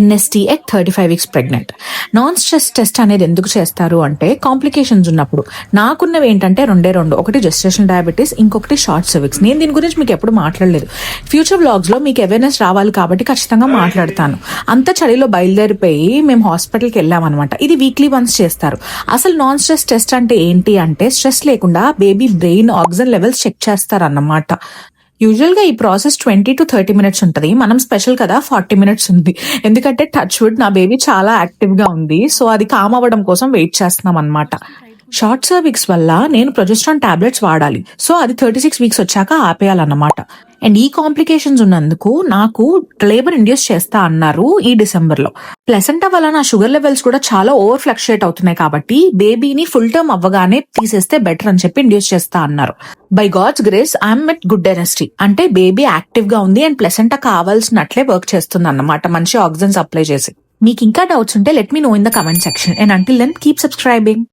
ఎన్ఎస్టీఎక్ thirty five weeks pregnant. Non stress test అనేది ఎందుకు చేస్తారు అంటే కాంప్లికేషన్స్ ఉన్నప్పుడు. నాకున్నవి ఏంటంటే రెండే రెండు. ఒకటి జెస్టేషన్ డయాబెటీస్ ఇంకొకటి షార్ట్ సర్విక్స్ నేను దీని గురించి మీకు ఎప్పుడు మాట్లాడలేదు. ఫ్యూచర్ వ్లాగ్స్లో మీకు అవేర్నెస్ రావాలి కాబట్టి ఖచ్చితంగా మాట్లాడతాను. అంత చలిలో బయలుదేరిపోయి మేము హాస్పిటల్కి వెళ్ళామన్నమాట. ఇది వీక్లీ వన్స్ చేస్తారు. అసలు నాన్ స్ట్రెస్ టెస్ట్ అంటే ఏంటి అంటే స్ట్రెస్ లేకుండా baby brain oxygen levels check చేస్తారు యూజువల్గా ఈ process twenty to thirty minutes ఉంటుంది. మనం స్పెషల్ కదా ఫార్టీ మినిట్స్ ఉంది. ఎందుకంటే టచ్ వుడ్ నా బేబీ చాలా యాక్టివ్గా ఉంది. సో అది కామ్ అవ్వడం కోసం వెయిట్ చేస్తున్నాం అనమాట షార్ట్ సర్విక్స్ వల్ల నేను ప్రొజెస్ట్రాన్ టాబ్లెట్స్ వాడాలి. సో అది థర్టీ సిక్స్ వీక్స్ వచ్చాక ఆపేయాలన్నమాట. అండ్ ఈ కాంప్లికేషన్స్ ఉన్నందుకు నాకు లేబర్ ఇండ్యూస్ చేస్తా అన్నారు ఈ డిసెంబర్లో ప్లెసెంటా వల్ల నా షుగర్ లెవెల్స్ కూడా చాలా ఓవర్ ఫ్లక్చుయేట్ అవుతున్నాయి కాబట్టి బేబీని ఫుల్ టర్మ్ అవ్వగానే తీసేస్తే బెటర్ అని చెప్పి ఇండ్యూస్ చేస్తా అన్నారు. By God's grace I'm at good డెనెస్టీ అంటే బేబీ యాక్టివ్గా ఉంది అండ్ ప్లెసెంటా కావాల్సినట్లే వర్క్ చేస్తుంది అన్నమాట మంచి ఆక్సిజన్ సప్లై చేసి. మీకు ఇంకా డౌట్స్ ఉంటే let me know in the comment section. And until then keep subscribing